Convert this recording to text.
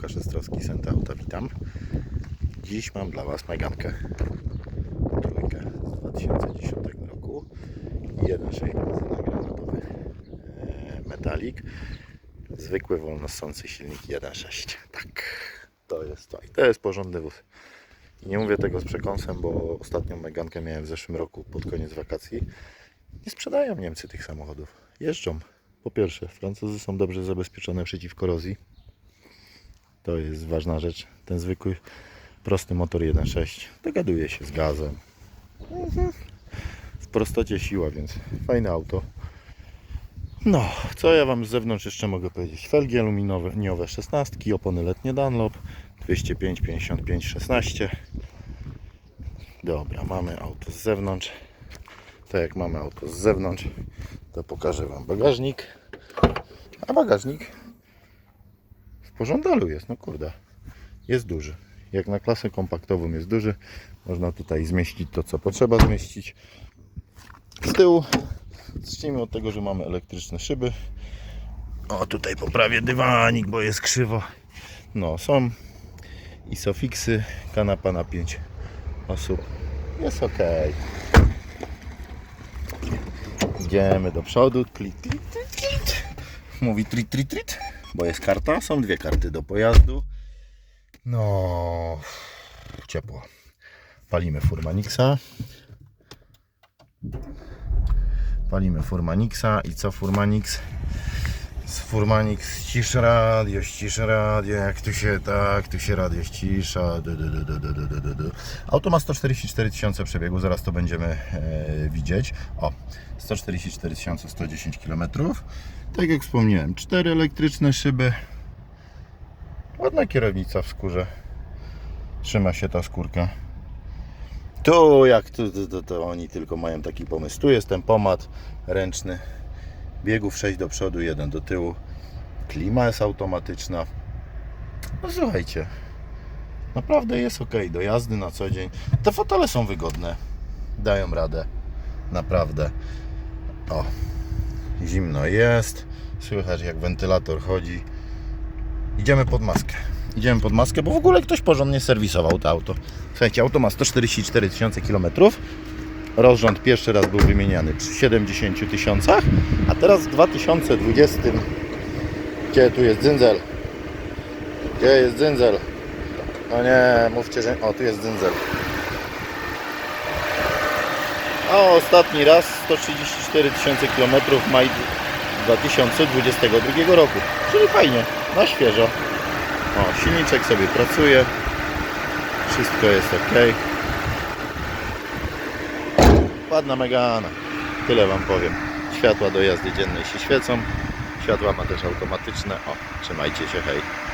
Łukasz Ostrowski, Senta Auta, witam. Dziś mam dla Was Megankę. Trójkę z 2010 roku. 1.6 benzyna granatowy e, metalik. Zwykły wolnossący silnik 1.6. Tak, to jest to. I to jest porządny wóz. I nie mówię tego z przekąsem, bo ostatnią Megankę miałem w zeszłym roku pod koniec wakacji. Nie sprzedają Niemcy tych samochodów. Jeżdżą. Po pierwsze, Francuzy są dobrze zabezpieczone przeciw korozji. To jest ważna rzecz. Ten zwykły, prosty motor 1.6 dogaduje się z gazem. W prostocie siła, więc fajne auto. No, co ja Wam z zewnątrz jeszcze mogę powiedzieć? Felgi aluminiowe 16, opony letnie Dunlop 205, 55, 16. Dobra, mamy auto z zewnątrz. Tak jak mamy auto z zewnątrz, to pokażę Wam bagażnik. A bagażnik pożądalu jest, no kurde. Jest duży. Jak na klasę kompaktową jest duży. Można tutaj zmieścić to, co potrzeba zmieścić. Z tyłu zacznijmy od tego, że mamy elektryczne szyby. O, tutaj poprawię dywanik, bo jest krzywo. No, są isofiksy, kanapa na 5 osób. Jest ok. Idziemy do przodu. Klik, klik, klik, klik. Mówi trit, trit, trit, bo jest karta. Są dwie karty do pojazdu. No, ciepło. Palimy Furmanixa. Palimy Furmanixa i co Furmanix? Z Furmanix ścisz radio, ścisz radio, jak tu się tak, tu się radio ścisza. Du, du. Auto ma 144 tysiące przebiegu, zaraz to będziemy e, widzieć. O, 144 110 km. Tak jak wspomniałem, cztery elektryczne szyby. Ładna kierownica w skórze. Trzyma się ta skórka. Tu jak tu, to, to, to oni tylko mają taki pomysł. Tu jest ten pomad ręczny. Biegów 6 do przodu, 1 do tyłu. Klima jest automatyczna. No słuchajcie. Naprawdę jest ok do jazdy na co dzień. Te fotele są wygodne. Dają radę. Naprawdę. O. Zimno jest. Słychać jak wentylator chodzi. Idziemy pod maskę. Idziemy pod maskę, bo w ogóle ktoś porządnie serwisował to auto. Słuchajcie, auto ma 144 tysiące kilometrów. Rozrząd pierwszy raz był wymieniany przy 70 tysiącach, a teraz w 2020 gdzie tu jest dzyndzel? Gdzie jest dzyndzel? No nie, mówcie, że... O, tu jest dzyndzel. A ostatni raz 134 tysiące kilometrów maj 2022 roku. Czyli fajnie, na świeżo. O, silniczek sobie pracuje. Wszystko jest ok. Ładna Megana. Tyle Wam powiem. Światła do jazdy dziennej się świecą. Światła ma też automatyczne. O, trzymajcie się, hej.